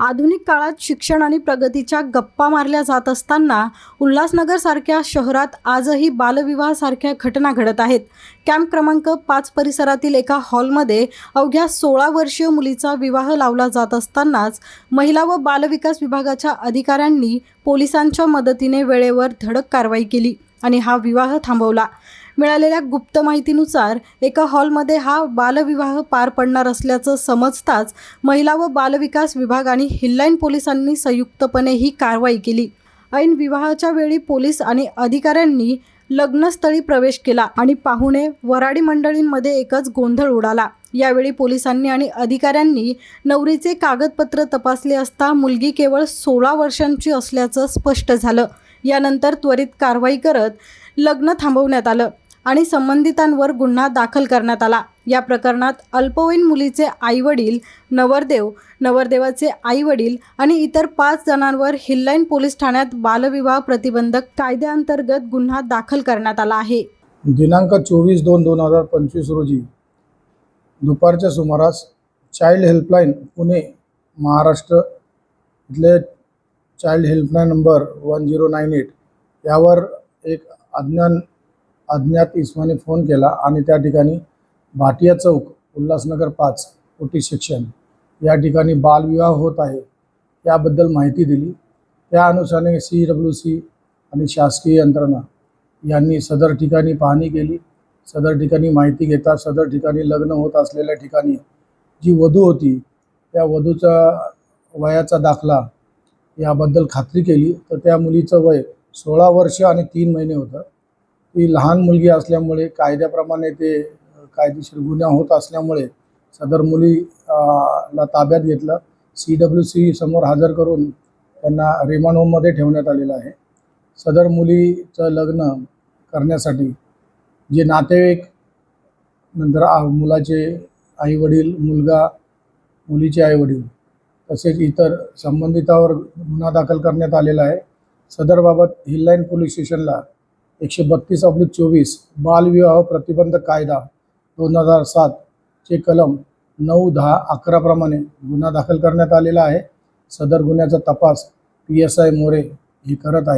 आधुनिक काळात शिक्षण आणि प्रगतीच्या गप्पा मारल्या जात असताना उल्हासनगरसारख्या शहरात आजही बालविवाहासारख्या घटना घडत आहेत. कॅम्प क्रमांक पाच परिसरातील एका हॉलमध्ये अवघ्या सोळा वर्षीय मुलीचा विवाह लावला जात असतानाच महिला व बालविकास विभागाच्या अधिकाऱ्यांनी पोलिसांच्या मदतीने वेळेवर धडक कारवाई केली आणि हा विवाह थांबवला. मिळालेल्या गुप्त माहितीनुसार एका हॉलमध्ये हा बालविवाह पार पडणार असल्याचं समजताच महिला व बालविकास विभाग आणि हिल्लाईन पोलिसांनी संयुक्तपणे ही कारवाई केली. ऐन विवाहाच्या वेळी पोलीस आणि अधिकाऱ्यांनी लग्नस्थळी प्रवेश केला आणि पाहुणे वराडी मंडळींमध्ये एकच गोंधळ उडाला. यावेळी पोलिसांनी आणि अधिकाऱ्यांनी नवरीचे कागदपत्र तपासले असता मुलगी केवळ सोळा वर्षांची असल्याचं स्पष्ट झालं. यानंतर त्वरित कारवाई करत लग्न थांबवण्यात आलं. आणि संबंधितांवर गुन्हा दाखल करण्यात आला. या प्रकरणात अल्पवयीन मुलीचे आईवडील नवरदेव नवरदेवाचे आईवडील आणि इतर पाच जणांवर हिल्लाईन पोलीस ठाण्यात बालविवाह प्रतिबंधक कायद्याअंतर्गत गुन्हा दाखल करण्यात आला आहे. दिनांक चोवीस दोन दोन हजार पंचवीस रोजी दुपारच्या सुमारास चाइल्ड हेल्पलाईन पुणे महाराष्ट्र इथले child helpline number one zero nine eight यावर एक अज्ञान अज्ञात इसमाने फोन केला आणि त्या ठिकाणी भाटिया चौक उल्हासनगर पाच ओटी सेक्शन या ठिकाणी बालविवाह होत आहे. याबद्दल माहिती दिली. त्या अनुसाराने सी डब्ल्यू सी आणि शासकीय यंत्रणा यांनी सदर ठिकाणी पाहणी केली. सदर ठिकाणी माहिती घेता सदर ठिकाणी लग्न होत असलेल्या ठिकाणी जी वधू होती त्या वधूचा वयाचा दाखला याबद्दल खात्री केली. तर त्या मुलीचं वय सोळा वर्ष आणि तीन महिने होतं. ती लहान मुलगी असल्यामुळे कायद्याप्रमाणे ते कायदेशीर गुन्हा होत असल्यामुळे सदर मुली ला ताब्यात घेतलं. सी डब्ल्यू सी समोर हजर करून त्यांना रिमांड होममध्ये ठेवण्यात आलेलं आहे. सदर मुलीचं लग्न करण्यासाठी जे नातेवाईक नंतर मुलाचे आईवडील मुलगा मुलीचे आईवडील तसेच इतर संबंधितावर गुन्हा दाखल करण्यात आलेला आहे. सदरबाबत हिललाईन पोलीस स्टेशनला एकशे बत्तीस अब्लिक चोवीस बालविवाह प्रतिबंध कायदा दोन हजार सातचे कलम नऊ दहा अकराप्रमाणे गुन्हा दाखल करण्यात आलेला आहे. सदर गुन्ह्याचा तपास पी एस आय मोरे हे करत आहे